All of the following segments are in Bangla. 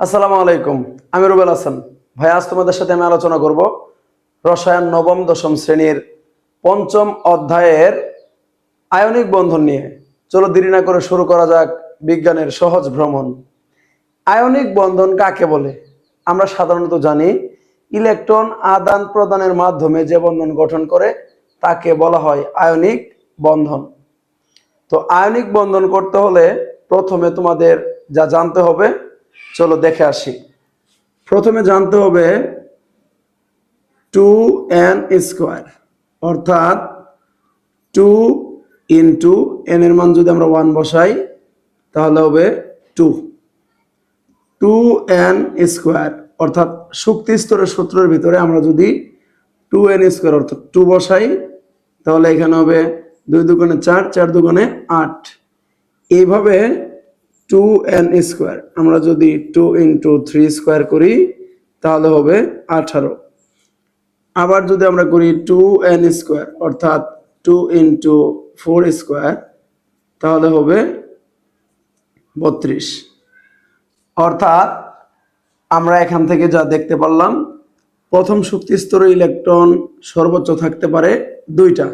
আসসালামু আলাইকুম। আমি রুবেল হাসান। ভাই, আজ তোমাদের সাথে আমি আলোচনা করব রসায়ন নবম, দশম শ্রেণির পঞ্চম অধ্যায়ের আয়নিক বন্ধন নিয়ে। চলো দেরি না করে শুরু করা যাক বিজ্ঞানের সহজ ভ্রমণ। আয়নিক বন্ধন কাকে বলে? আমরা সাধারণত জানি ইলেকট্রন আদান প্রদানের মাধ্যমে যে বন্ধন গঠন করে, তাকে বলা হয় আয়নিক বন্ধন। তো আয়নিক বন্ধন করতে হলে প্রথমে তোমাদের যা জানতে হবে চলো দেখে আসি। প্রথমে জানতে হবে টু এন স্কোয়ার অর্থাৎ টু ইন্টু এন এর মান যদি আমরা ওয়ান বসাই, তাহলে হবে টু টু এন স্কোয়ার অর্থাৎ শক্তি স্তরের সূত্রের ভিতরে আমরা যদি টু এন স্কোয়ার অর্থাৎ টু বসাই, তাহলে এখানে হবে দুই দুগুণে চার চার দুগুণে আট। এইভাবে টু এন স্কোয়ার আমরা যদি টু ইন্টু থ্রি স্কোয়ার করি, তাহলে হবে আঠারো। আবার যদি আমরা করি টু এন স্কোয়ার অর্থাৎ টু ইন্টু ফোর স্কোয়ার তাহলে হবে বত্রিশ। অর্থাৎ আমরা এখান থেকে যা দেখতে পারলাম, প্রথম শক্তি স্তরে ইলেকট্রন সর্বোচ্চ থাকতে পারে দুইটা।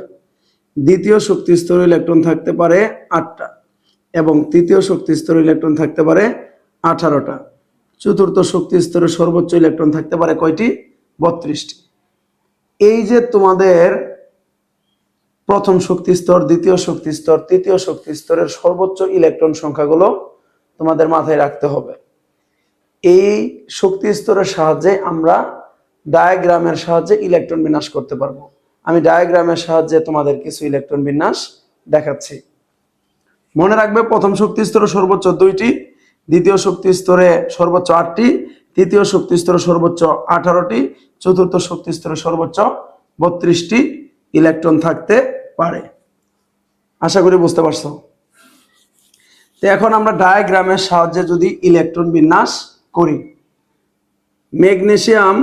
দ্বিতীয় শক্তি স্তরে ইলেকট্রন থাকতে পারে আটটা। এবং তৃতীয় শক্তি স্তরে ইলেকট্রন থাকতে পারে আঠারোটা। চতুর্থ শক্তি স্তরে সর্বোচ্চ ইলেকট্রন থাকতে পারে কয়টি? বত্রিশটি। এই যে তোমাদের প্রথম শক্তি স্তর, দ্বিতীয় শক্তি স্তর, তৃতীয় শক্তি স্তরের সর্বোচ্চ ইলেকট্রন সংখ্যাগুলো তোমাদের মাথায় রাখতে হবে। এই শক্তি স্তরের সাহায্যে আমরা ডায়াগ্রামের সাহায্যে ইলেকট্রন বিন্যাস করতে পারব। আমি ডায়াগ্রামের সাহায্যে তোমাদের কিছু ইলেকট্রন বিন্যাস দেখাচ্ছি। মনে রাখবে, প্রথম শক্তি স্তরে সর্বোচ্চ দুইটি, দ্বিতীয় শক্তি স্তরে সর্বোচ্চ আটটি, তৃতীয় শক্তি স্তরে সর্বোচ্চ আঠারোটি, চতুর্থ শক্তি স্তরে সর্বোচ্চ বত্রিশটি ইলেকট্রন থাকতে পারে। আশা করি বুঝতে পারছ? তো এখন আমরা ডায়াগ্রামের সাহায্যে যদি ইলেকট্রন বিন্যাস করি ম্যাগনেসিয়াম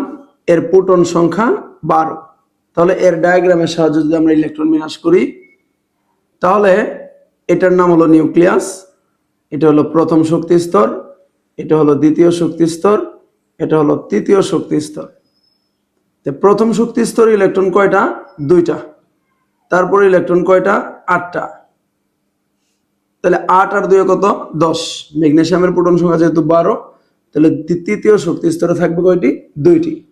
এর প্রোটন সংখ্যা বারো। তাহলে এর ডায়াগ্রামের সাহায্যে যদি আমরা ইলেকট্রন বিন্যাস করি, তাহলে এটার নাম হলো নিউক্লিয়াস, এটা হলো প্রথম শক্তি স্তর, এটা হলো দ্বিতীয় শক্তি স্তর, এটা হলো তৃতীয় শক্তি স্তর। প্রথম শক্তি স্তর ইলেকট্রন কয়টা? দুইটা। তারপরে ইলেকট্রন কয়টা? আটটা। তাহলে আট আর দুই কত? দশ। ম্যাগনেশিয়ামের প্রোটন সংখ্যা যেহেতু বারো, তাহলে তৃতীয় শক্তি স্তরে থাকবে কয়টি? দুইটি।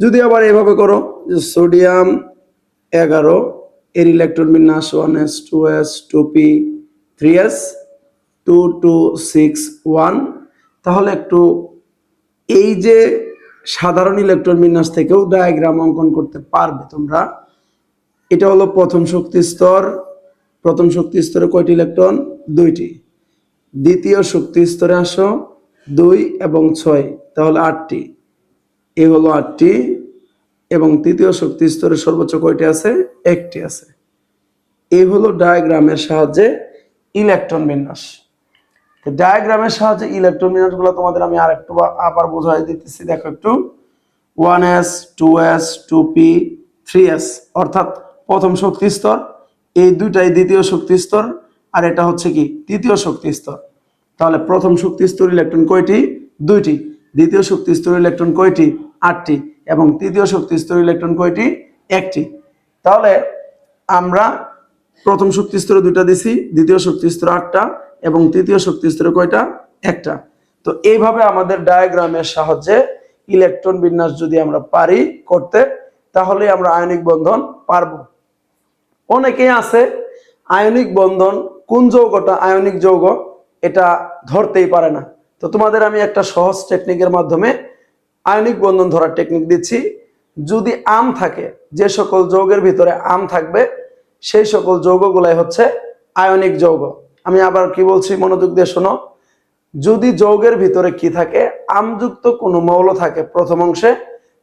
যদি আবার এভাবে করো, যে সোডিয়াম এগারো এর ইলেকট্রন বিন্যাস one s two s two p three s two two six one তাহলে একটু এই যে সাধারণ ইলেকট্রন বিন্যাস থেকেও ডায়াগ্রাম অঙ্কন করতে পারবে তোমরা। এটা হলো প্রথম শক্তি স্তর। প্রথম শক্তি স্তরে কয়টি ইলেকট্রন দুইটি। দ্বিতীয় শক্তি স্তরে আসো দুই এবং ছয়, তাহলে আটটি। এ হলো আটটি। এবং তৃতীয় শক্তি স্তরে সর্বোচ্চ কয়টি আছে? একটি আছে। এই হলো ডায়াগ্রামের সাহায্যে ইলেকট্রন বিন্যাস। ডায়াগ্রামের সাহায্যে ইলেকট্রন বিন্যাসগুলো তোমাদের আমি আর একটু আবার বোঝাই দিতেছি। দেখো একটু। One s, two s, two p, three s. অর্থাৎ প্রথম শক্তি স্তর, এই দুইটাই দ্বিতীয় শক্তি স্তর, আর এটা হচ্ছে কি? তৃতীয় শক্তি স্তর। তাহলে প্রথম শক্তি স্তর ইলেকট্রন কয়টি? দুইটি। দ্বিতীয় শক্তি স্তর ইলেকট্রন কয়টি? আটটি। এবং তৃতীয় শক্তি স্তর ইলেকট্রন কয়টি? একটি। তাহলে আমরা প্রথম শক্তি স্তরে দুইটা দিছি, দ্বিতীয় শক্তি স্তরে আটটা এবং তৃতীয় শক্তি স্তরে কয়টা? একটা। তো এইভাবে আমাদের ডায়াগ্রামের সাহায্যে ইলেকট্রন বিন্যাস যদি আমরা পারি করতে তাহলে আমরা আয়নিক বন্ধন পারব। অনেকেই আছে, আয়নিক বন্ধন কোন যৌগটা আয়নিক যৌগ, এটা ধরতেই পারে না। তো তোমাদের আমি একটা সহজ টেকনিকের মাধ্যমে আয়নিক বন্ধন ধরার টেকনিক দিচ্ছি। যদি আম থাকে, যে সকল যৌগের ভিতরে আম থাকবে, সেই সকল যৌগগুলাই হচ্ছে আয়নিক যৌগ। আমি আবার কি বলছি, মনোযোগ দিয়ে শোনো। যদি যৌগের ভিতরে কি থাকে, আমযুক্ত কোনো মৌল থাকে প্রথম অংশে,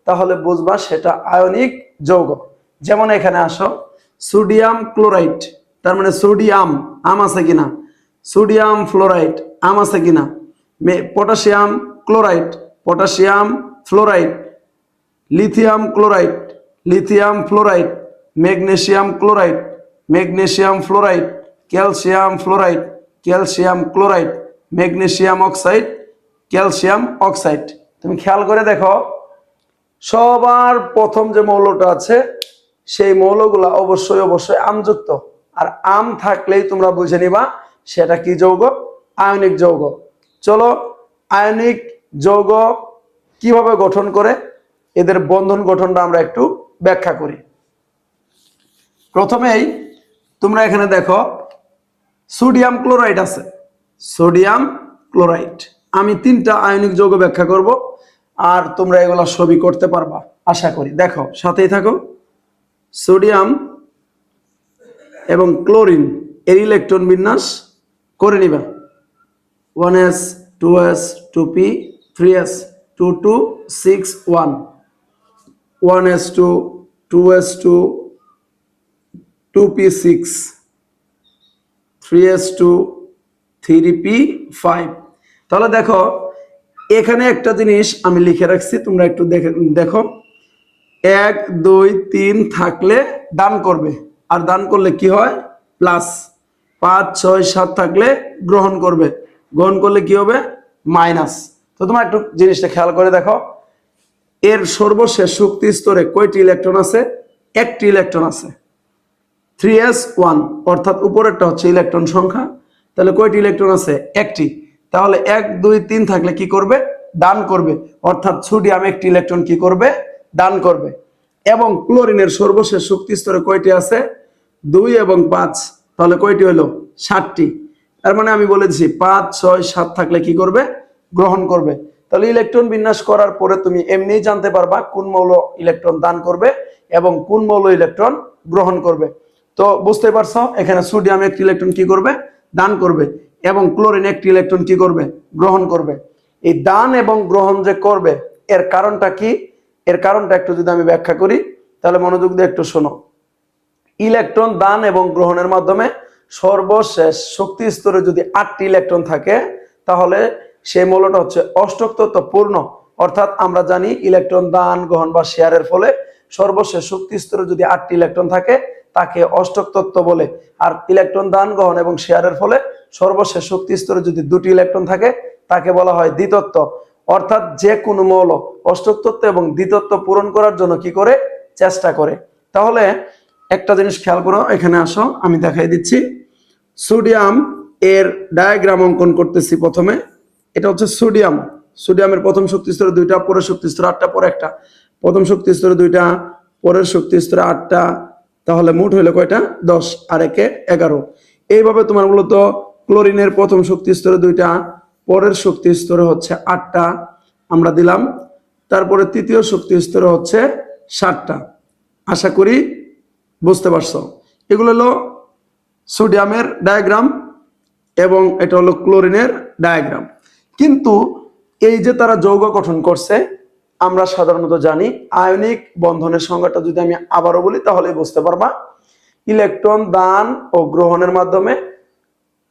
তাহলে বুঝবা সেটা আয়নিক যৌগ। যেমন এখানে আসো, সোডিয়াম ক্লোরাইড, তার মানে সোডিয়াম আম আছে কিনা? সোডিয়াম ফ্লোরাইড আম আছে কিনা? Potassium chloride, potassium fluoride, lithium chloride, lithium fluoride magnesium chloride magnesium fluoride, calcium fluoride, calcium chloride magnesium oxide, calcium oxide. তুমি খেয়াল করে দেখো, সবার প্রথম যে মৌলটা আছে, সেই মৌলগুলা অবশ্যই অবশ্যই আমযুক্ত। আর আম থাকলেই তোমরা বুঝে নিবা, সেটা কি যৌগ? আয়নিক যৌগ। চলো, আয়নিক যৌগ কীভাবে গঠন করে? এদের বন্ধন গঠনটা আমরা একটু ব্যাখ্যা করি। প্রথমেই তোমরা এখানে দেখো, সোডিয়াম ক্লোরাইড আছে। Sodium chloride. আমি তিনটা আয়নিক যৌগ ব্যাখ্যা করব, আর তোমরা এগুলো সবই করতে পারবা, আশা করি। দেখো, সাথেই থাকো। সোডিয়াম এবং ক্লোরিন, এর ইলেকট্রন বিন্যাস করে নিবা। One s, two s, two p, three s. Two two six one one s two two s two two p six three s two three p five তাহলে দেখো, এখানে একটা জিনিস আমি লিখে রাখছি, তোমরা একটু দেখে, দেখো। এক, দুই, তিন থাকলে দান করবে। আর দান করলে কি হয়? প্লাস পাঁচ, ছয়, সাত থাকলে গ্রহণ করবে। গ্রহণ করলে কি হবে? মাইনাস তো তোমরা একটু জিনিসটা খেয়াল করে দেখো। এর সর্বশেষ শক্তি স্তরে কয়টি ইলেকট্রন আছে? একটি ইলেকট্রন আছে। থ্রি এস ওয়ান অর্থাৎ উপরেরটা হচ্ছে ইলেকট্রন সংখ্যা। তাহলে কয়টি ইলেকট্রন আছে? একটি। তাহলে এক, দুই, তিন থাকলে কি করবে? দান করবে। অর্থাৎ সোডিয়াম একটি ইলেকট্রন কি করবে? দান করবে। এবং ক্লোরিনের সর্বশেষ শক্তি স্তরে কয়টি আছে? দুই এবং পাঁচ। তাহলে কয়টি হলো? ষাটটি তার মানে আমি বলেছি, পাঁচ, ছয়, সাত থাকলে কি করবে? গ্রহণ করবে। তাহলে ইলেকট্রন বিন্যাস করার পরে তুমি এমনিই জানতে পারবা কোন মৌল ইলেকট্রন দান করবে এবং কোন মৌল ইলেকট্রন গ্রহণ করবে। তো বুঝতে পারছ? এখানে সোডিয়াম একটি ইলেকট্রন কি করবে? দান করবে এবং ক্লোরিন একটি ইলেকট্রন কি করবে? গ্রহণ করবে। এই দান এবং গ্রহণ যে করবে, এর কারণটা কি? এর কারণটা একটু যদি আমি ব্যাখ্যা করি, তাহলে মনোযোগ দিয়ে একটু শোনো। ইলেকট্রন দান এবং গ্রহণের মাধ্যমে সর্বশেষ শক্তি স্তরে যদি আটটি ইলেকট্রন থাকে, তাহলে সেই মৌলটা হচ্ছে অষ্টক তত্ত্ব পূর্ণ অর্থাৎ আমরা জানি ইলেকট্রন দান গ্রহণ বা শেয়ারের ফলে সর্বশেষ শক্তি স্তরে যদি আটটি ইলেকট্রন থাকে, তাকে অষ্টক তত্ত্ব বলে। আর ইলেকট্রন দান গ্রহণ এবং শেয়ারের ফলে সর্বশেষ শক্তি স্তরে যদি দুটি ইলেকট্রন থাকে, তাকে বলা হয় দ্বিতত্ব অর্থাৎ যে কোনো মৌল অষ্টক তত্ত্ব এবং দ্বিতত্ব পূরণ করার জন্য কি করে? চেষ্টা করে। তাহলে একটা জিনিস খেয়াল করো, এখানে আসো, আমি দেখাই দিচ্ছি। সোডিয়াম এর ডায়াগ্রাম অঙ্কন করতেছি প্রথমে। এটা হচ্ছে সোডিয়াম। সোডিয়ামের প্রথম শক্তি স্তরে দুইটা, পরের শক্তি স্তরে আটটা, পরে একটা। প্রথম শক্তি স্তরে দুইটা, পরের শক্তি স্তরে আটটা, তাহলে মোট হইল কয়টা? দশ, আর একে এগারো। এইভাবে তোমার মূলত ক্লোরিনের প্রথম শক্তি স্তরে দুইটা, পরের শক্তি স্তরে হচ্ছে আটটা, আমরা দিলাম। তারপরে তৃতীয় শক্তি স্তরে হচ্ছে ষাটটা। আশা করি বুঝতে পারছ। এগুলো হলো সোডিয়ামের ডায়াগ্রাম এবং এটা হলো ক্লোরিনের ডায়াগ্রাম। কিন্তু এই যে তারা যৌগ গঠন করছে, আমরা সাধারণত জানি আয়নিক বন্ধনের সংজ্ঞাটা যদি আমি আবারও বলি তাহলে বুঝতে পারবা। ইলেকট্রন, দান ও গ্রহণের মাধ্যমে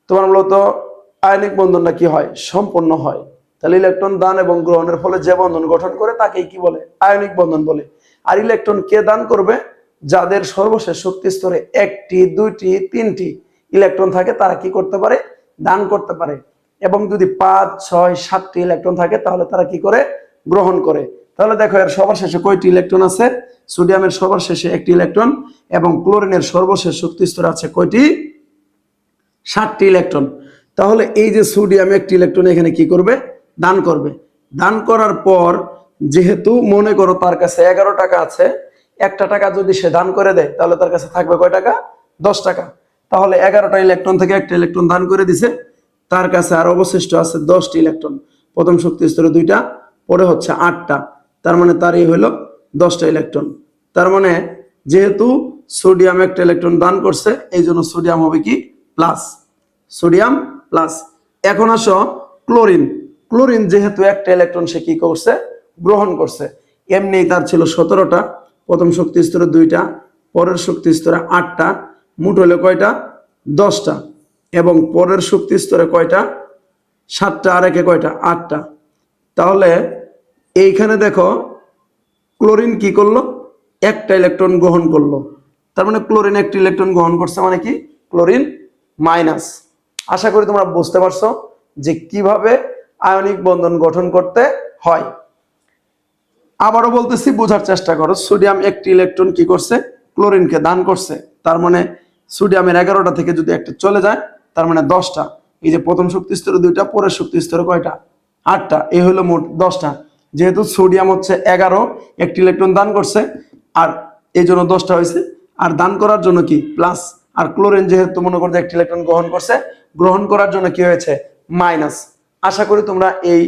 তোমার মূলত আয়নিক বন্ধনটা কি হয়? সম্পন্ন হয়। তাহলে ইলেকট্রন, দান এবং গ্রহণের ফলে যে বন্ধন গঠন করে, তাকেই কি বলে? আয়নিক বন্ধন বলে। আর ইলেকট্রন কে দান করবে? যাদের সর্বশেষ শক্তি স্তরে একটি, দুইটি, তিনটি ইলেকট্রন থাকে, তারা কি করতে পারে? দান করতে পারে। এবং যদি পাঁচ, ছয়, সাতটি ইলেকট্রন থাকে, তাহলে তারা কি করে? গ্রহণ করে। তাহলে দেখো, এর সবার শেষে কয়টি ইলেকট্রন আছে? সোডিয়ামের সবার শেষে একটি ইলেকট্রন এবং ক্লোরিনের সর্বশেষ শক্তি স্তরে আছে কয়টি? ষাটটি ইলেকট্রন তাহলে এই যে সোডিয়াম একটি ইলেকট্রন এখানে কি করবে? দান করবে। দান করার পর, যেহেতু মনে করো তার কাছে এগারো টাকা আছে, একটা টাকা যদি সে দান করে দেয়, তাহলে তার কাছে থাকবে কয় টাকা? দশ টাকা। তাহলে এগারোটা ইলেকট্রন থেকে একটা ইলেকট্রন দান করে দিছে। তার কাছে আর অবশিষ্ট আছে দশটি ইলেকট্রন। প্রথম শক্তি স্তরে দুইটা, পরে হচ্ছে আটটা। তার মানে তার এই হলো দশটা ইলেকট্রন। তার মানে যেহেতু সোডিয়াম একটা ইলেকট্রন দান করছে এই জন্য সোডিয়াম হবে কি? প্লাস। Sodium plus. এখন আসো ক্লোরিন। ক্লোরিন যেহেতু একটা ইলেকট্রন সে কি করছে? গ্রহণ করছে। এমনি তার ছিল সতেরোটা, প্রথম শক্তি স্তরে দুইটা, পরের শক্তি স্তরে আটটা, মোট হলো কয়টা? দশটা। এবং পরের শক্তি স্তরে কয়টা? সাতটা, আর একে কয়টা? আটটা। তাহলে এইখানে দেখো, ক্লোরিন কি করল? একটা ইলেকট্রন গ্রহণ করল। তার মানে ক্লোরিন একটি ইলেকট্রন গ্রহণ করছে মানে কি? Chlorine minus. আশা করি তোমরা বুঝতে পারছ যে কীভাবে আয়নিক বন্ধন গঠন করতে হয়। আবারও বলতেছি, বোঝার চেষ্টা করো, সোডিয়াম একটি ইলেকট্রন কি করছে? ক্লোরিনকে দান করছে। তার মানে সোডিয়ামের এগারোটা থেকে যদি একটা চলে যায় তার মানে দশটা। এই যে প্রথম শক্তি স্তরে দুইটা, পরের শক্তি স্তরে কয়টা? আটটা। এই হলো মোট দশটা। যেহেতু সোডিয়াম হচ্ছে এগারো, একটি ইলেকট্রন দান করছে, আর এই জন্য দশটা হয়েছে। আর দান করার জন্য কি? প্লাস, আর ক্লোরিন যেহেতু মনে করছে একটি ইলেকট্রন গ্রহণ করছে, গ্রহণ করার জন্য কি হয়েছে? মাইনাস। আশা করি তোমরা এই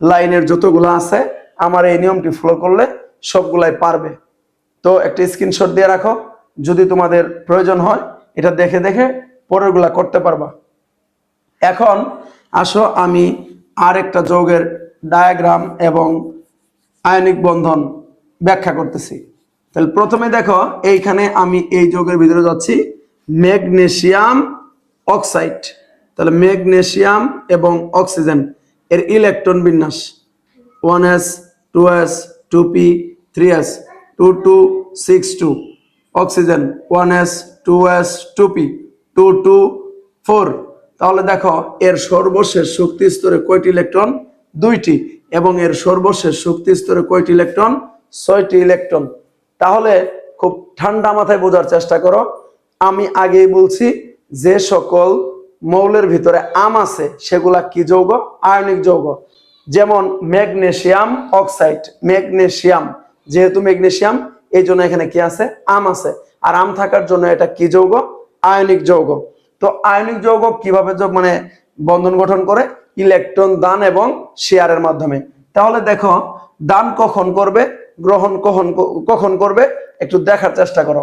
লাইনের যতগুলো আছে, আমার এই নিয়মটি ফলো করলে সবগুলাই পারবে। তো একটা স্ক্রিনশট দিয়ে রাখো। যদি তোমাদের প্রয়োজন হয়, এটা দেখে দেখে পরেরগুলা করতে পারবা। এখন আসো আমি আর একটা যৌগের ডায়াগ্রাম এবং আয়নিক বন্ধন ব্যাখ্যা করতেছি। তাহলে প্রথমে দেখো, এইখানে আমি এই যৌগের ভিতরে যাচ্ছি। Magnesium oxide. তাহলে ম্যাগনেশিয়াম এবং অক্সিজেন, এর ইলেকট্রন বিন্যাস। One s, two s, two p, three s, two two, six two. Oxygen, one s, two s, two p. Two two four. তাহলে দেখো, এর সর্বশেষ শক্তি স্তরে কয়টি ইলেকট্রন? দুইটি। এবং এর সর্বশেষ শক্তি স্তরে কয়টি ইলেকট্রন? ছয়টি ইলেকট্রন। তাহলে খুব ঠান্ডা মাথায় বোঝার চেষ্টা করো। আমি আগেই বলছি, যে সকল মৌলের ভিতরে আম আছে, সেগুলা কি যৌগ? আয়নিক যৌগ। যেমন ম্যাগনেসিয়াম অক্সাইড, ম্যাগনেসিয়াম। যেহেতু ম্যাগনেসিয়াম, এই জন্য এখানে কি আছে? আম আছে। আর আম থাকার জন্য এটা কি যৌগ? আয়নিক যৌগ। তো আয়নিক যৌগ কীভাবে মানে বন্ধন গঠন করে? ইলেকট্রন, দান এবং শেয়ারের মাধ্যমে। তাহলে দেখো, দান কখন করবে? গ্রহণ কখন কখন করবে? একটু দেখার চেষ্টা করো।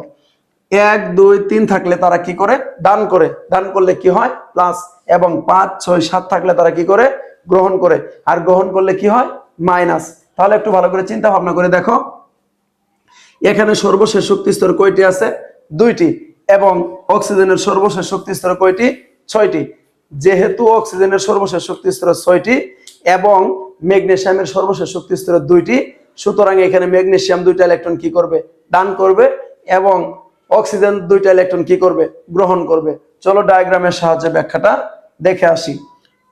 এক, দুই, তিন থাকলে তারা কি করে? দান করে। দান করলে কি হয়? প্লাস এবং পাঁচ, ছয়, সাত থাকলে তারা কি করে? গ্রহণ করে। আর গ্রহণ করলে কি হয়? মাইনাস। তাহলে একটু ভালো করে চিন্তা ভাবনা করে দেখো। এখানে সর্বশেষ শক্তি স্তর কয়টি আছে? দুইটি। এবং অক্সিজেনের সর্বশেষ শক্তি স্তর কয়টি? ছয়টি। যেহেতু অক্সিজেনের সর্বশেষ শক্তি স্তর ছয়টি এবং ম্যাগনেশিয়ামের সর্বশেষ শক্তি স্তর দুইটি, সুতরাং এখানে ম্যাগনেশিয়াম দুইটা ইলেকট্রন কি করবে? দান করবে এবং অক্সিজেন দুইটা ইলেকট্রন কি করবে? গ্রহণ করবে। চলো ডায়াগ্রামের সাহায্যে ব্যাখ্যাটা দেখে আসি।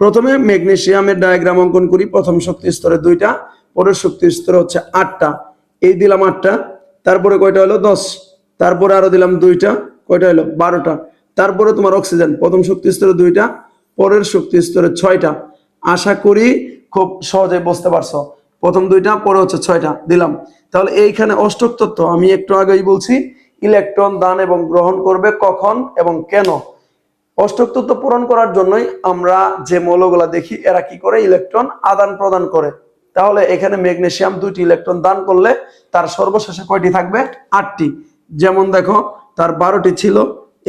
প্রথমে ম্যাগনেশিয়ামের ডায়াগ্রাম অঙ্কন করি। প্রথম শক্তি স্তরে দুইটা, পরের শক্তি স্তরে হচ্ছে আটটা। এই দিলাম আটটা, তারপরে কয়টা হলো? দশ। তারপরে আরও দিলাম দুইটা। কয়টা হলো? বারোটা। তারপরে তোমার অক্সিজেন প্রথম শক্তি স্তরে দুইটা, পরের শক্তি স্তরে ছয়টা। আশা করি খুব সহজে বুঝতে পারছ। প্রথম দুইটা, পরে হচ্ছে ছয়টা। দিলাম। তাহলে এইখানে অষ্টক তত্ত্ব, আমি একটু আগেই বলছি, ইলেকট্রন দান এবং গ্রহণ করবে কখন এবং কেন? অষ্টক তত্ত্ব পূরণ করার জন্যই আমরা যে মৌলগুলা দেখি, এরা কি করে? ইলেকট্রন আদান প্রদান করে। তাহলে এখানে ম্যাগনেশিয়াম দুইটি ইলেকট্রন দান করলে তার সর্বশেষে কয়টি থাকবে? আটটি। যেমন দেখো তার বারোটি ছিল,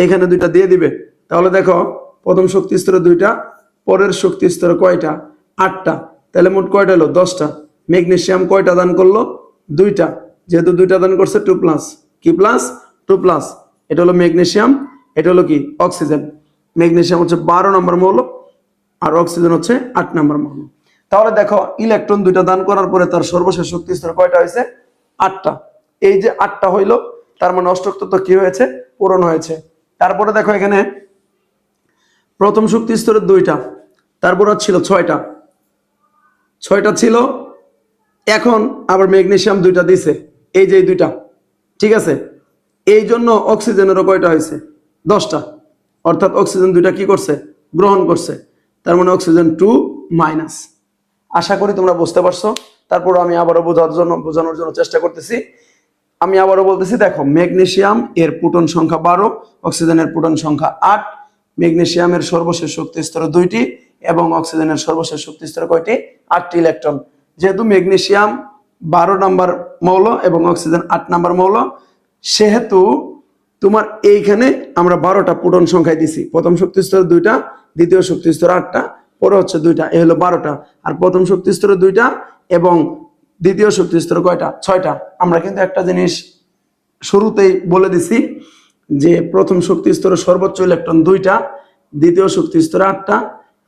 এখানে দুইটা দিয়ে দিবে। তাহলে দেখো, প্রথম শক্তি স্তরে দুইটা, পরের শক্তি স্তরে কয়টা? আটটা। তাহলে মোট কয়টা হলো? দশটা। ম্যাগনেশিয়াম কয়টা দান করল? দুইটা। যেহেতু দুইটা দান করছে, টু প্লাস। কি প্লাস? Two plus. এটা হলো ম্যাগনেশিয়াম, এটা হলো কি? অক্সিজেন। ম্যাগনেশিয়াম হচ্ছে বারো নম্বর মৌল, আর অক্সিজেন হচ্ছে আট নম্বর মৌল। তাহলে দেখো, ইলেকট্রন দুইটা দান করার পরে তার সর্বশেষ শক্তি স্তর কয়টা হয়েছে? আটটা। এই যে আটটা হইল তার মানে অষ্টক তত্ত্ব কি হয়েছে? পূরণ হয়েছে। তারপরে দেখো এখানে প্রথম শক্তি স্তরের দুইটা তারপর ছিল ছয়টা। ছয়টা ছিল, এখন আবার ম্যাগনেশিয়াম দুইটা দিছে, এই যে দুইটা, ঠিক আছে? এই জন্য অক্সিজেনেরও কয়টা হয়েছে? দশটা। অর্থাৎ অক্সিজেন দুইটা কি করছে? গ্রহণ করছে। তার মানে অক্সিজেন টু মাইনাস। আশা করি তোমরা বুঝতে পারছ। তারপর আমি আবারও বোঝার জন্য বোঝানোর জন্য চেষ্টা করতেছি। আমি আবারও বলতেছি, দেখো, ম্যাগনেশিয়াম এর পুটন সংখ্যা বারো, অক্সিজেনের পুটন সংখ্যা আট, ম্যাগনেশিয়ামের সর্বশেষ শক্তি স্তর দুইটি এবং অক্সিজেনের সর্বশেষ শক্তি স্তর কয়টি? আটটি ইলেকট্রন। যেহেতু ম্যাগনেশিয়াম বারো নাম্বার মৌল এবং অক্সিজেন আট নাম্বার মৌল, সেহেতু তোমার এইখানে আমরা বারোটা পুটন সংখ্যায় দিছি। প্রথম শক্তি স্তর দুইটা, দ্বিতীয় শক্তি স্তর আটটা, পরে হচ্ছে দুইটা এ হলো বারোটা। আর প্রথম শক্তি স্তরে দুইটা এবং দ্বিতীয় শক্তি স্তর কয়টা? ছয়টা। আমরা কিন্তু একটা জিনিস শুরুতেই বলে দিছি যে প্রথম শক্তি স্তরে সর্বোচ্চ ইলেকট্রন দুইটা, দ্বিতীয় শক্তি স্তরে আটটা,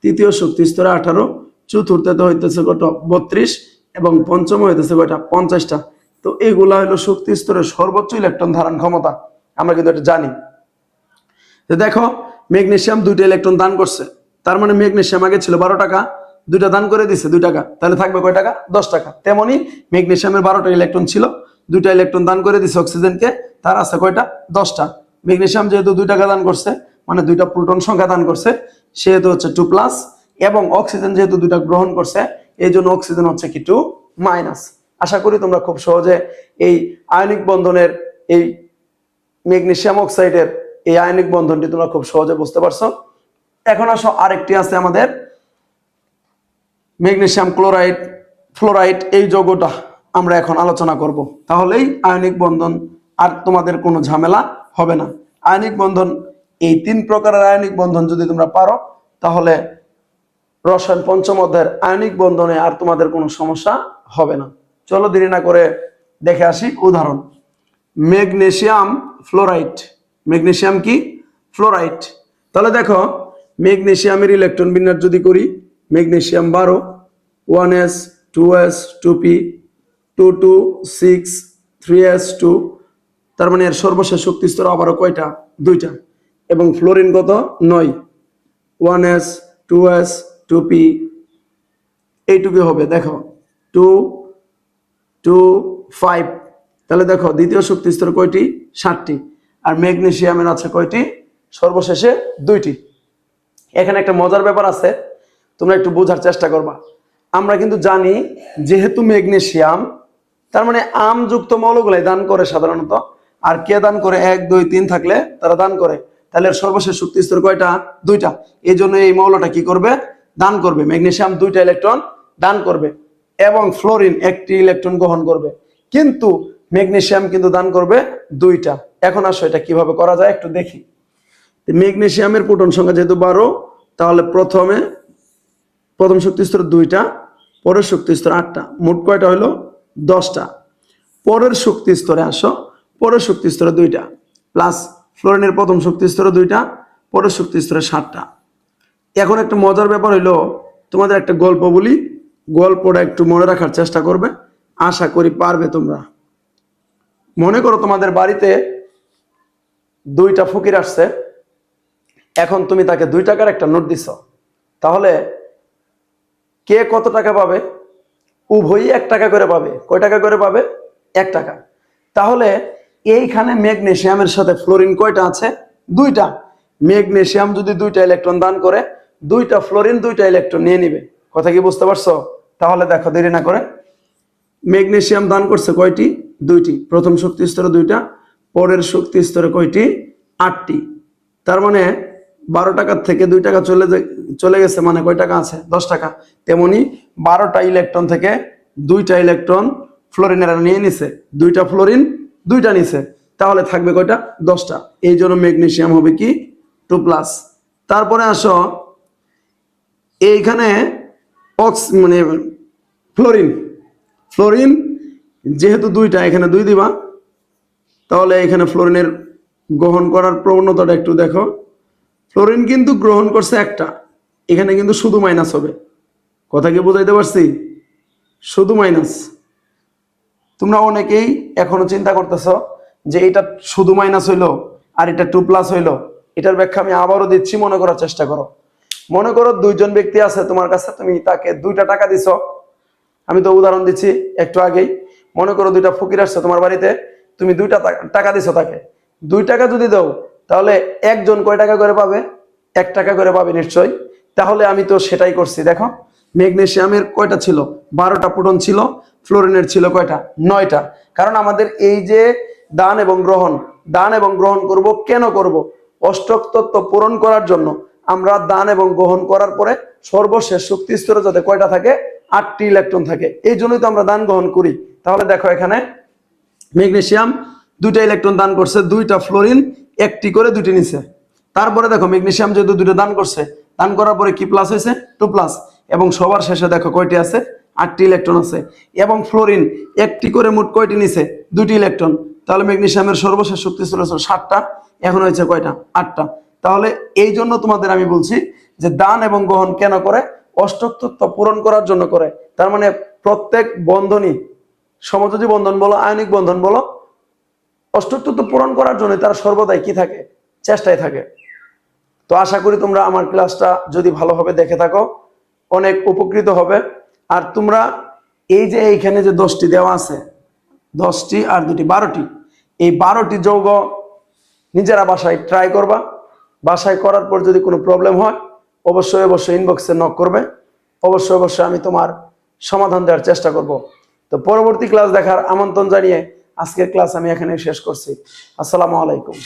তৃতীয় শক্তি স্তরে আঠারো চতুর্থতে হইতেছে কত বত্রিশ এবং পঞ্চম হইতেছে কয়টা? পঞ্চাশটা। তো এগুলা হলো শক্তি স্তরের সর্বোচ্চ ইলেকট্রন ধারণ ক্ষমতা। আমরা কিন্তু এটা জানি। দেখো, ম্যাগনেশিয়াম দুইটা ইলেকট্রন দান করছে। তার মানে ম্যাগনেশিয়াম আগে ছিল বারো টাকা দুইটা দান করে দিছে, দুই টাকা। তাহলে থাকবে কয় টাকা? দশ টাকা। তেমনি ম্যাগনেসিয়ামের বারোটা ইলেকট্রন ছিল, দুইটা ইলেকট্রন দান করে দিছে অক্সিজেনকে তার আছে কয়টা? দশটা। ম্যাগনেসিয়াম যেহেতু দুই টাকা দান করছে মানে দুইটা প্রোটন সংখ্যা দান করছে, সেহেতু হচ্ছে টু প্লাস এবং অক্সিজেন যেহেতু দুইটা গ্রহণ করছে এই জন্য অক্সিজেন হচ্ছে কি টু মাইনাস আশা করি তোমরা খুব সহজে এই আয়নিক বন্ধনের এই ম্যাগনেসিয়াম অক্সাইডের এই আয়নিক বন্ধনটি তোমরা খুব সহজে বুঝতে পারছ। এখন আসো আরেকটি আছে আমাদের ম্যাগনেসিয়াম ক্লোরাইড, ফ্লোরাইড এই যৌগটা আমরা এখন আলোচনা করব। তাহলেই আয়নিক বন্ধন আর তোমাদের কোনো ঝামেলা হবে না। আয়নিক বন্ধন, এই তিন প্রকারের আয়নিক বন্ধন যদি তোমরা পারো, তাহলে রসায়ন পঞ্চম অধ্যায়ের আয়নিক বন্ধনে আর তোমাদের কোনো সমস্যা হবে না। চলো দেরি না করে দেখে আসি উদাহরণ। Magnesium fluoride. ম্যাগনেশিয়াম কি? ফ্লোরাইড। তাহলে দেখো ম্যাগনেশিয়ামের ইলেকট্রন বিন্যাস যদি করি ম্যাগনেসিয়াম বারো one s two s two p two two six three s two তার মানে এর সর্বশেষ শক্তি স্তর আবারও কয়টা? দুইটা। এবং ফ্লোরিন কত? নয়। One s two s two p এইটুকু হবে, দেখো। টু টু ফাইভ তাহলে দেখো, দ্বিতীয় শক্তি স্তর কয়টি? ষাটটি আর ম্যাগনেশিয়ামের আছে কয়টি? সর্বশেষে দুইটি। এখানে একটা মজার ব্যাপার আছে। তোমরা একটু বোঝার চেষ্টা করবা। আমরা কিন্তু জানি যেহেতু ম্যাগনেশিয়াম, তার মানে আমযুক্ত মৌলগুলাই দান করে সাধারণত, আর কে দান করে? এক, দুই, তিন থাকলে তারা দান করে। তাহলে সর্বশেষ শক্তি স্তর কয়টা? দুইটা। এই জন্য এই মৌলটা কি করবে? দান করবে। ম্যাগনেশিয়াম দুইটা ইলেকট্রন দান করবে এবং ফ্লোরিন একটি ইলেকট্রন গ্রহণ করবে। কিন্তু ম্যাগনেশিয়াম কিন্তু দান করবে দুইটা। এখন আসো, এটা কীভাবে করা যায় একটু দেখি। ম্যাগনেশিয়ামের প্রোটন সংখ্যা যেহেতু বারো, তাহলে প্রথমে প্রথম শক্তি স্তর দুইটা, পরের শক্তি স্তর আটটা, মোট কয়টা হলো দশটা। পরের শক্তি স্তরে আসো, পরের শক্তি স্তরে দুইটা প্লাস ফ্লোরিনের প্রথম শক্তি স্তরে দুইটা, পরের শক্তি স্তরে সাতটা। এখন একটা মজার ব্যাপার হইল, তোমাদের একটা গল্প বলি, গল্পটা একটু মনে রাখার চেষ্টা করবে, আশা করি পারবে তোমরা। মনে করো তোমাদের বাড়িতে দুইটা ফকির আসছে, এখন তুমি তাকে দুই টাকার একটা নোট দিছ। তাহলে কে কত টাকা পাবে? উভয়ই এক টাকা করে পাবে। কয় টাকা করে পাবে? এক টাকা। তাহলে এইখানে ম্যাগনেশিয়ামের সাথে ফ্লোরিন কয়টা আছে? দুইটা। ম্যাগনেশিয়াম যদি দুইটা ইলেকট্রন দান করে, দুইটা ফ্লোরিন, দুইটা ইলেকট্রন নিয়ে নিবে। কথা কি বুঝতে পারছ? তাহলে দেখো, দেরি না করে। ম্যাগনেশিয়াম দান করছে কয়টি? দুইটি। প্রথম শক্তি স্তরে দুইটা, পরের শক্তি স্তরে কয়টি? আটটি। তার মানে বারো টাকার থেকে দুই টাকা চলে চলে গেছে মানে কয় টাকা আছে? দশ টাকা। তেমনি বারোটা ইলেকট্রন থেকে দুইটা ইলেকট্রন ফ্লোরিনেরা নিয়ে নিছে। দুইটা ফ্লোরিন দুইটা নিছে। তাহলে থাকবে কয়টা? দশটা। এই জন্য ম্যাগনেসিয়াম হবে কি? টু প্লাস তারপরে আসো, এইখানে অক্স মানে ফ্লোরিন ফ্লোরিন যেহেতু দুইটা, এখানে দুই দিবা। তাহলে এখানে ফ্লোরিনের গ্রহণ করার প্রবণতাটা একটু দেখো। ফ্লোরিন কিন্তু গ্রহণ করছে একটা। এখানে কিন্তু শুধু মাইনাস হবে। কথা কি বোঝাইতে পারছি? শুধু মাইনাস তোমরা অনেকেই এখনও চিন্তা করতেছ যে এটা শুধু মাইনাস হইল আর এটা টু প্লাস হইল। এটার ব্যাখ্যা আমি আবারও দিচ্ছি, মনে করার চেষ্টা করো। মনে করো দুইজন ব্যক্তি আছে তোমার কাছে, তুমি তাকে দুইটা টাকা দিছ। আমি তো উদাহরণ দিচ্ছি একটু আগেই। মনে করো দুইটা ফকির আসছে তোমার বাড়িতে, তুমি দুইটা টাকা দিছো তাকে। দুই টাকা যদি দাও, তাহলে একজন কয় টাকা করে পাবে? এক টাকা করে পাবে নিশ্চয়ই। তাহলে আমি তো সেটাই করছি, দেখো। ম্যাগনেশিয়ামের কয়টা ছিল? বারোটা প্রোটন ছিল, ফ্লোরিনের ছিল কয়টা? নয়টা। কারণ আমাদের এই যে দান এবং গ্রহণ, দান এবং গ্রহণ করব কেন করব? অষ্টক তত্ত্ব পূরণ করার জন্য। আমরা দান এবং গ্রহণ করার পরে সর্বশেষ শক্তি স্তরে যাতে কয়টা থাকে? আটটি ইলেকট্রন থাকে। এই জন্যই তো আমরা দান গ্রহণ করি। তাহলে দেখো এখানে ম্যাগনেসিয়াম দুইটা ইলেকট্রন দান করছে, দুইটা ফ্লোরিন, একটি করে দুটি নিছে। তারপরে দেখো ম্যাগনেসিয়াম যেহেতু দুটো দান করছে দান করার পরে কি প্লাস হয়েছে? টু প্লাস এবং সবার শেষে দেখো কয়টি আছে? আটটি ইলেকট্রন আছে। এবং ফ্লোরিন একটি করে মোট কয়টি নিছে? দুটি ইলেকট্রন তাহলে ম্যাগনেশিয়ামের সর্বশেষ শক্তি ছিল সাতটা। এখন হয়েছে কয়টা? আটটা। তাহলে এই জন্য তোমাদের আমি বলছি যে দান এবং গ্রহণ কেন করে? অষ্টক তত্ত্ব পূরণ করার জন্য করে। তার মানে প্রত্যেক বন্ধনই সমযোজী বন্ধন বলো, আয়নিক বন্ধন বলো অষ্টত্ব পূরণ করার জন্য তারা সর্বদাই কি থাকে? চেষ্টায় থাকে। তো আশা করি তোমরা আমার ক্লাসটা যদি ভালোভাবে দেখে থাকো, অনেক উপকৃত হবে। আর তোমরা এই যে এইখানে যে দশটি দেওয়া আছে, দশটি আর দুটি, বারোটি, এই বারোটি যৌগ নিজেরা বাসায় ট্রাই করবা। বাসায় করার পর যদি কোনো প্রবলেম হয়, অবশ্যই অবশ্যই ইনবক্সে নক করবে। অবশ্যই অবশ্যই আমি তোমার সমাধান দেওয়ার চেষ্টা করব। তো পরবর্তী ক্লাস দেখার আমন্ত্রণ জানিয়ে আজকের ক্লাস আমি এখানে শেষ করছি। আসসালামু আলাইকুম।